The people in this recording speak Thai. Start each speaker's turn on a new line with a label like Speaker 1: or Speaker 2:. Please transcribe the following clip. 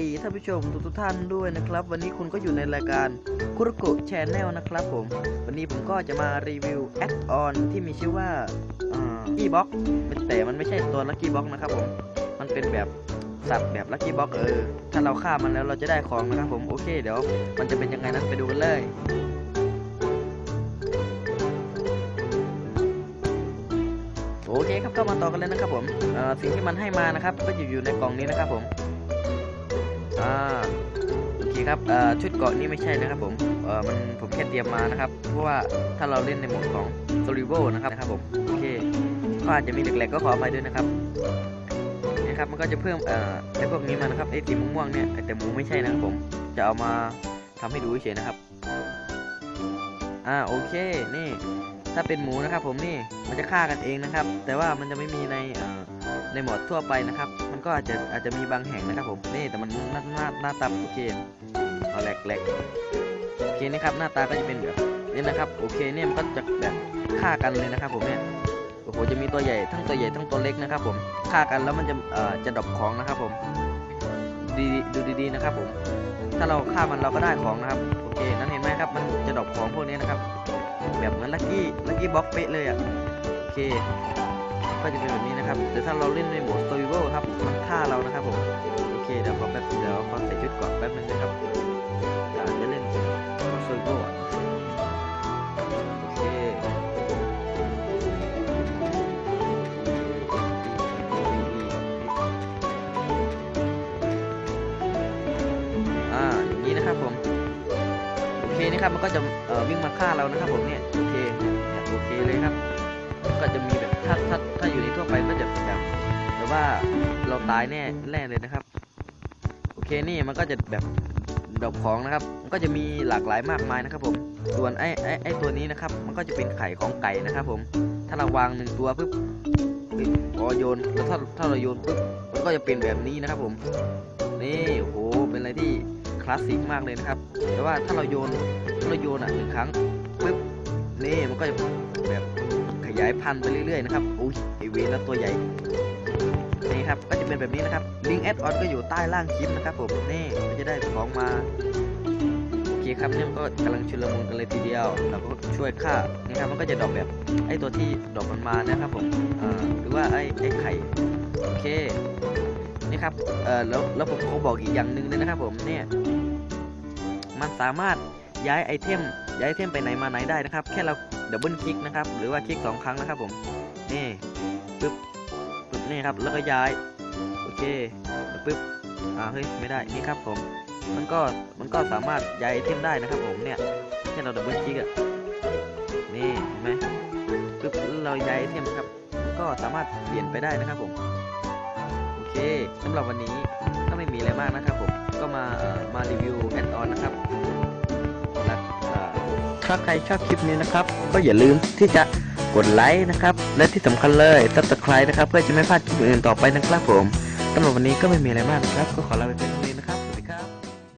Speaker 1: ดีท่านผู้ชมทุกท่านด้วยนะครับ วันนี้คุณก็อยู่ในรายการคุรุกุชแนลนะครับผม วันนี้ผมก็จะมารีวิวแอดออนที่มีชื่อว่ากี้บ็อกแต่มันไม่ใช่ตัวลัคกี้บ็อกนะครับผม มันเป็นแบบสัตว์แบบลัคกี้บ็อกเออ ถ้าเราฆ่ามันแล้วเราจะได้ของนะครับผม โอเคเดี๋ยวมันจะเป็นยังไงนั้นไปดูกันเลยโอเคครับก็มาต่อกันเลยนะครับผมสิ่งที่มันให้มานะครับ ก็อยู่อยู่ในกล่องนี้นะครับผม อ่าโอเคครับชุดเกาะนี่ไม่ใช่นะครับผมเออมันผมแค่เตรียมมานะครับ เพราะว่าถ้าเราเล่นในโหมดของ s o l i v o นะครับนะครับผมโอเคก็อาจจะมีเหล็กๆก็ขอไปด้วยนะครับนี่ครับมันก็จะเพิ่มเอ่อไอ้พวกนี้มานะครับไอ้สีม่วงๆเนี่ยแต่หมูไม่ใช่นะครับผมจะเอามาทำให้ดูเฉยนะครับอ่าโอเคนี่ถ้าเป็นหมูนะครับผมนี่มันจะฆ่ากันเองนะครับ แต่ว่ามันจะไม่มีในเอ่อ ในหมดทั่วไปนะครับ มันก็อาจจะอาจจะมีบางแห่งนะครับผมนี่แต่มันหน้าหน้าหน้าตาโอเคเอาแหลกแหลกโอเคนี่ครับหน้าตาก็จะเป็นแบบนี้นะครับโอเคเนี่ยมันก็จะแบบฆ่ากันเลยนะครับผมเนี่ยโอ้โหจะมีตัวใหญ่ทั้งตัวใหญ่ทั้งตัวเล็กนะครับผมฆ่ากันแล้วมันจะเอ่อจะดรอปของนะครับผมดีดูดีๆนะครับผมถ้าเราฆ่ามันเราก็ได้ของนะครับโอเคนั่นเห็นไหมครับมันจะดรอปของพวกนี้นะครับ แบบเหมือนลักกี้ลักกี้บ็อกเป๊ะเลยอะโอเค ก็จะเป็นแบบนี้นะครับ แต่ถ้าเราเล่นในโหมด survival ครับ มันฆ่าเรานะครับผม โอเค เดี๋ยวขอแป๊บ เดี๋ยวขอใส่ชุดกราะแป๊บนึงนะครับอยากจะเล่น survival อะโอเคอ่าอย่างนี้นะครับผม โอเคนี่ครับ มันก็จะวิ่งมาฆ่าเรานะครับผมเนี่ย โอเค โอเคเลยครับ ก็จะมีแบบถ้าถ้า อยู่ในทั่วไปก็จะแบบแต่ว่าเราตายแน่แน่เลยนะครับ โอเคนี่มันก็จะแบบดอกของนะครับ มันก็จะมีหลากหลายมากมายนะครับผม ส่วนไอ้ไอ้ไอ้ตัวนี้นะครับ มันก็จะเป็นไข่ของไก่นะครับผม ถ้าเราวางหนึ่งตัวปุ๊บปุ๊บพอโยนแล้วถ้าถ้าเราโยนปุ๊บ มันก็จะเป็นแบบนี้นะครับผม นี่โอ้โห เป็นอะไรที่คลาสสิกมากเลยนะครับ แต่ว่าถ้าเราโยนถ้าเราโยนอะหนึ่งครั้งปุ๊บ นี่มันก็จะ ยายพันธุ์ไปเรื่อยๆนะครับอุ้ยไอเวนแล้วตัวใหญ่นี่ครับก็จะเป็นแบบนี้นะครับลิงก์แอดออนก็อยู่ใต้ล่างคลิปนะครับผมนี่ก็จะได้ของมาโอเคครับเนี่ยมันก็กำลังชุลมุนกันเลยทีเดียวเราก็ช่วยฆ่านี่ครับมันก็จะดอกแบบไอตัวที่ดอกมันมานะครับผมหรือว่าไอไอไข่โอเคนี่ครับเออแล้วแล้วผมเขาบอกอีกอย่างหนึ่งเลยนะครับผมเนี่ยมันสามารถย้ายไอเทมย้ายไอเทมไปไหนมาไหนได้นะครับ แค่เรา ดับเบิลคลิกนะครับ หรือว่าคลิกสองครั้งนะครับผม นี่ปึ๊บปึ๊บนี่ครับ แล้วก็ย้าย โอเคปึ๊บ อ่า เฮ้ย ไม่ได้ นี่ครับผม มันก็ มันก็สามารถย้ายไอเทมได้นะครับผมเนี่ยแค่เราดับเบิลคลิกอะนี่เห็นไหมปึ๊บ เราย้ายไอเทมครับ ก็สามารถเปลี่ยนไปได้นะครับผม โอเคสำหรับวันนี้ก็ไม่มีอะไรมากนะครับผม ก็มาเอ่อมารีวิวแอดออนนะครับ ถ้าใครชอบคลิปนี้นะครับ ก็อย่าลืมที่จะกดไลค์นะครับ และที่สำคัญเลย subscribe นะครับ เพื่อจะไม่พลาดคลิปอื่นต่อไปนะครับผมสำหรับวันนี้ก็ไม่มีอะไรมากนะครับ ก็ขอลาไปเพียงเท่านี้